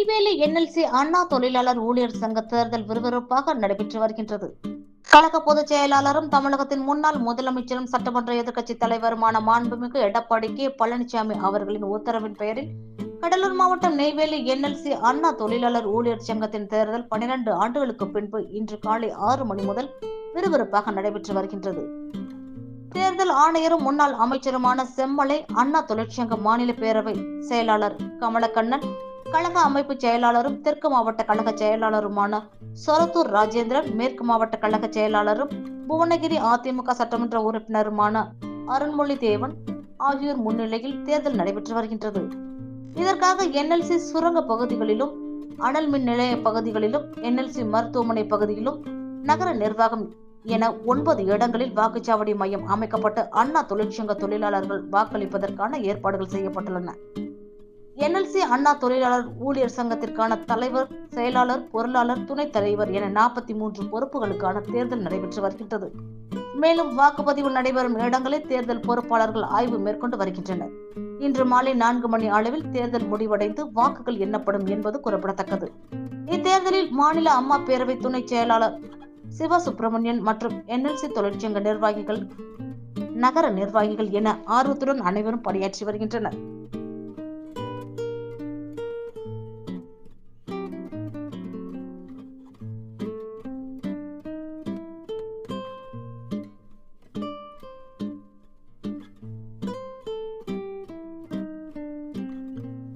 Neyveli NLC அண்ணா தொழிலாளர் ஊழியர் சங்க தேர்தல் விறுவிறுப்பாக நடைபெற்று வருகின்றது. கழக பொதுச் செயலாளரும் தமிழகத்தின் முன்னாள் முதலமைச்சரும் சட்டமன்ற எதிர்க்கட்சி தலைவருமான மாண்புமிகு எடப்பாடி கே. பழனிசாமி அவர்களின் உத்தரவின் பெயரில் கடலூர் மாவட்டம் நெய்வேலி என்எல்சி அண்ணா தொழிலாளர் ஊழியர் சங்கத்தின் தேர்தல் பனிரெண்டு ஆண்டுகளுக்கு பின்பு இன்று காலை ஆறு மணி முதல் விறுவிறுப்பாக நடைபெற்று வருகின்றது. தேர்தல் ஆணையரும் முன்னாள் அமைச்சருமான செம்மலை அண்ணா தொழிற்சங்க மாநில பேரவை செயலாளர் கமலக்கண்ணன் கழக அமைப்பு செயலாளரும் தெற்கு மாவட்ட கழக செயலாளருமான சொரத்தூர் ராஜேந்திரன் மேற்கு மாவட்ட கழக செயலாளரும் புவனகிரி அதிமுக சட்டமன்ற உறுப்பினருமான அருண்மொழி தேவன் ஆகியோர் முன்னிலையில் தேர்தல் நடைபெற்று வருகின்றது. இதற்காக என்எல்சி சுரங்க பகுதிகளிலும் அனல் மின் நிலைய பகுதிகளிலும் என்எல்சி மருத்துவமனை பகுதியிலும் நகர நிர்வாகம் என ஒன்பது இடங்களில் வாக்குச்சாவடி மையம் அமைக்கப்பட்டு அண்ணா தொழிற்சங்க தொழிலாளர்கள் வாக்களிப்பதற்கான ஏற்பாடுகள் செய்யப்பட்டுள்ளன. என்எல்சி அண்ணா தொழிலாளர் ஊழியர் சங்கத்திற்கான தலைவர் செயலாளர் பொருளாளர் துணைத் தலைவர் என நாற்பத்தி மூன்று பொறுப்புகளுக்கான தேர்தல் நடைபெற்று வருகின்றது. மேலும் வாக்குப்பதிவு நடைபெறும் இடங்களில் தேர்தல் பொறுப்பாளர்கள் ஆய்வு மேற்கொண்டு வருகின்றனர். இன்று மாலை நான்கு மணி அளவில் தேர்தல் முடிவடைந்து வாக்குகள் எண்ணப்படும் என்பது குறிப்பிடத்தக்கது. இத்தேர்தலில் மாநில அம்மா பேரவை துணை செயலாளர் சிவசுப்பிரமணியன் மற்றும் என்எல்சி தொழிற்சங்க நிர்வாகிகள் நகர நிர்வாகிகள் என ஆர்வத்துடன் அனைவரும் பணியாற்றி வருகின்றனர்.